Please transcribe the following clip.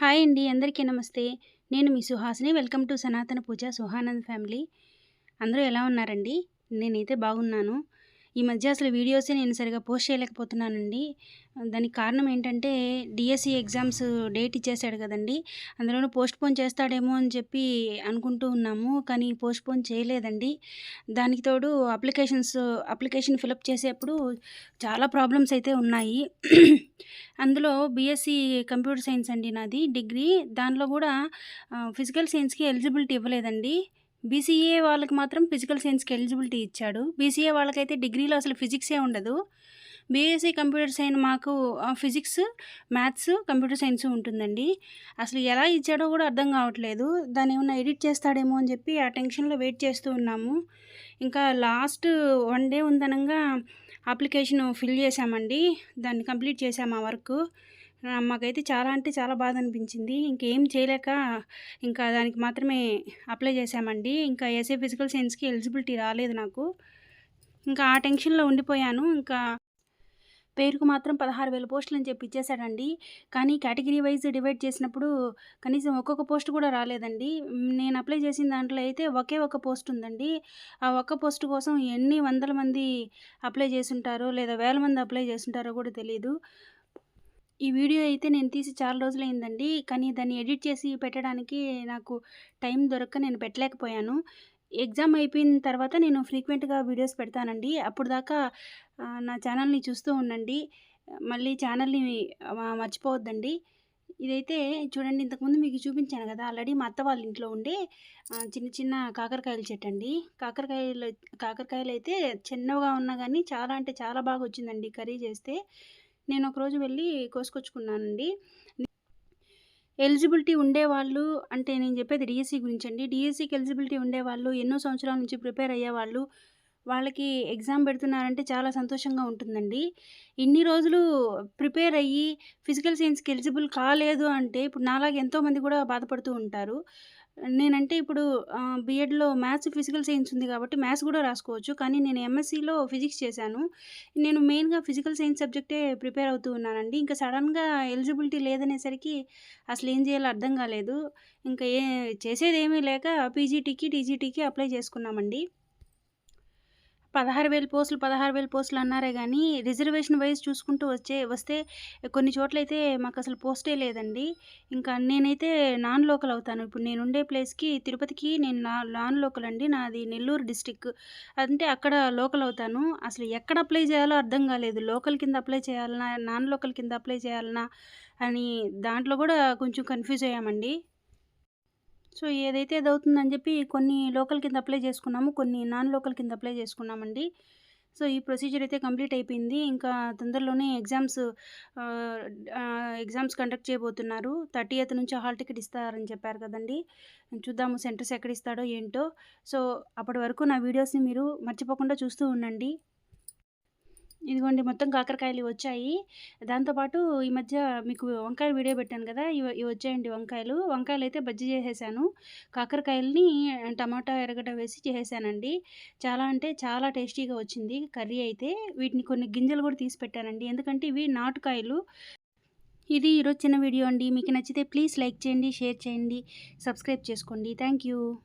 Hi అండి అందరికీ నమస్తే. నేను మీ సుహాసిని వెల్కమ్ టు సనాతన పూజ సుహానంద్ ఫ్యామిలీ. అందరూ ఎలా ఉన్నారండి? నేనైతే బాగున్నాను. ఈ మధ్య అసలు వీడియోసే నేను సరిగా పోస్ట్ చేయలేకపోతున్నానండి. దానికి కారణం ఏంటంటే డిఎస్సి ఎగ్జామ్స్ డేట్ ఇచ్చేసాడు కదండి. అందులోనూ పోస్ట్ పోన్ చేస్తాడేమో అని చెప్పి అనుకుంటూ ఉన్నాము కానీ పోస్ట్ పోన్ చేయలేదండి. దానికి తోడు అప్లికేషన్స్ అప్లికేషన్ ఫిలప్ చేసేప్పుడు చాలా ప్రాబ్లమ్స్ అయితే ఉన్నాయి. అందులో బీఎస్సీ కంప్యూటర్ సైన్స్ అండి నాది డిగ్రీ. దానిలో కూడా ఫిజికల్ సైన్స్కి ఎలిజిబిలిటీ ఇవ్వలేదండి. బీసీఏ వాళ్ళకి మాత్రం ఫిజికల్ సైన్స్కి ఎలిజిబిలిటీ ఇచ్చాడు. బీసీఏ వాళ్ళకైతే డిగ్రీలో అసలు ఫిజిక్సే ఉండదు. బీఎస్సీ కంప్యూటర్ సైన్స్ మాకు ఫిజిక్స్ మ్యాథ్స్ కంప్యూటర్ సైన్స్ ఉంటుందండి. అసలు ఎలా ఇచ్చాడో కూడా అర్థం కావట్లేదు. దాన్ని ఏమన్నా ఎడిట్ చేస్తాడేమో అని చెప్పి ఆ టెన్షన్లో వెయిట్ చేస్తూ ఉన్నాము. ఇంకా లాస్ట్ వన్ డే ఉందనంగా అప్లికేషన్ ఫిల్ చేసామండి దాన్ని కంప్లీట్ చేసాము ఆ వర్క్. మాకైతే చాలా అంటే చాలా బాధ అనిపించింది ఇంకేం చేయలేక ఇంకా దానికి మాత్రమే అప్లై చేశామండి. ఇంకా ఎస్ఏ ఫిజికల్ సైన్స్కి ఎలిజిబిలిటీ రాలేదు నాకు. ఇంకా ఆ టెన్షన్లో ఉండిపోయాను. ఇంకా పేరుకు మాత్రం పదహారు వేల పోస్టులు అని చెప్పి ఇచ్చేశాడండి. కానీ కేటగిరీ వైజ్ డివైడ్ చేసినప్పుడు కనీసం ఒక్కొక్క పోస్ట్ కూడా రాలేదండి. నేను అప్లై చేసిన దాంట్లో అయితే ఒకే ఒక పోస్ట్ ఉందండి. ఆ ఒక్క పోస్ట్ కోసం ఎన్ని వందల మంది అప్లై చేసుంటారో లేదా వేల మంది అప్లై చేసుంటారో కూడా తెలియదు ఈ వీడియో అయితే నేను తీసి చాలా రోజులైందండి. కానీ దాన్ని ఎడిట్ చేసి పెట్టడానికి నాకు టైం దొరక్క నేను పెట్టలేకపోయాను. ఎగ్జామ్ అయిపోయిన తర్వాత నేను ఫ్రీక్వెంట్గా వీడియోస్ పెడతానండి. అప్పుడు దాకా నా ఛానల్ని చూస్తూ ఉండండి. మళ్ళీ ఛానల్ని మర్చిపోవద్దండి. ఇదైతే చూడండి ఇంతకుముందు మీకు చూపించాను కదా ఆల్రెడీ మా అత్త వాళ్ళ ఇంట్లో ఉండే చిన్న చిన్న కాకరకాయలు చెట్టు అండి. కాకరకాయలు కాకరకాయలు అయితే చిన్నగా ఉన్నా కానీ చాలా అంటే చాలా బాగా వచ్చిందండి కర్రీ చేస్తే. నేను ఒకరోజు వెళ్ళి కోసుకొచ్చుకున్నానండి. ఎలిజిబిలిటీ ఉండేవాళ్ళు అంటే నేను చెప్పేది డిఎస్సి గురించి అండి డిఎస్సికి ఎలిజిబిలిటీ ఉండేవాళ్ళు ఎన్నో సంవత్సరాల నుంచి ప్రిపేర్ అయ్యేవాళ్ళు వాళ్ళకి ఎగ్జామ్ పెడుతున్నారంటే చాలా సంతోషంగా ఉంటుందండి. ఇన్ని రోజులు ప్రిపేర్ అయ్యి ఫిజికల్ సైన్స్కి ఎలిజిబుల్ కాలేదు అంటే ఇప్పుడు నాలాగా ఎంతోమంది కూడా బాధపడుతూ ఉంటారు. నేనంటే ఇప్పుడు బీఎడ్లో మ్యాథ్స్ ఫిజికల్ సైన్స్ ఉంది కాబట్టి మ్యాథ్స్ కూడా రాసుకోవచ్చు. కానీ నేను ఎంఎస్సిలో ఫిజిక్స్ చేశాను. నేను మెయిన్గా ఫిజికల్ సైన్స్ సబ్జెక్టే ప్రిపేర్ అవుతూ ఉన్నానండి. ఇంకా సడన్గా ఎలిజిబిలిటీ లేదనేసరికి అసలు ఏం చేయాలో అర్థం కాలేదు. ఇంకా ఏ చేసేది ఏమీ లేక పీజీటీకి టీజీటీకి అప్లై చేసుకున్నామండి. పదహారు వేల పోస్టులు పదహారు వేల పోస్టులు అన్నారే కానీ రిజర్వేషన్ వైజ్ చూసుకుంటూ వచ్చే వస్తే కొన్ని చోట్లయితే మాకు అసలు పోస్టే లేదండి. ఇంకా నేనైతే నాన్ లోకల్ అవుతాను. ఇప్పుడు నేను ఉండే ప్లేస్కి తిరుపతికి నేను నా నాన్ లోకల్ అండి. నాది నెల్లూరు డిస్టిక్ అంటే అక్కడ లోకల్ అవుతాను. అసలు ఎక్కడ అప్లై చేయాలో అర్థం కాలేదు. లోకల్ కింద అప్లై చేయాలన్నా నాన్ లోకల్ కింద అప్లై చేయాలన్నా అని దాంట్లో కూడా కొంచెం కన్ఫ్యూజ్ అయ్యామండి. సో ఏదైతే అది అవుతుందని చెప్పి కొన్ని లోకల్ కింద అప్లై చేసుకున్నాము కొన్ని నాన్ లోకల్ కింద అప్లై చేసుకున్నామండి. సో ఈ ప్రొసీజర్ అయితే కంప్లీట్ అయిపోయింది. ఇంకా తొందరలోనే ఎగ్జామ్స్ ఎగ్జామ్స్ కండక్ట్ చేయబోతున్నారు. థర్టీ ఎయిత్ నుంచి హాల్ టికెట్ ఇస్తారని చెప్పారు కదండి. చూద్దాము సెంటర్స్ ఎక్కడ ఇస్తాడో ఏంటో. సో అప్పటి వరకు నా వీడియోస్ని మీరు మర్చిపోకుండా చూస్తూ ఉండండి. ఇదిగోండి మొత్తం కాకరకాయలు వచ్చాయి. దాంతోపాటు ఈ మధ్య మీకు వంకాయలు వీడియో పెట్టాను కదా ఇవి ఇవి వచ్చాయండి వంకాయలు. వంకాయలు అయితే బజ్జి చేసేసాను. కాకరకాయలని టమాటా ఎరగడ్డ వేసి చేసేసానండి. చాలా అంటే చాలా టేస్టీగా వచ్చింది కర్రీ అయితే. వీటిని కొన్ని గింజలు కూడా తీసి పెట్టానండి. ఎందుకంటే ఇవి నాటుకాయలు. ఇది ఈరోజు చిన్న వీడియో అండి. మీకు నచ్చితే ప్లీజ్ లైక్ చేయండి షేర్ చేయండి సబ్స్క్రైబ్ చేసుకోండి. Thank you.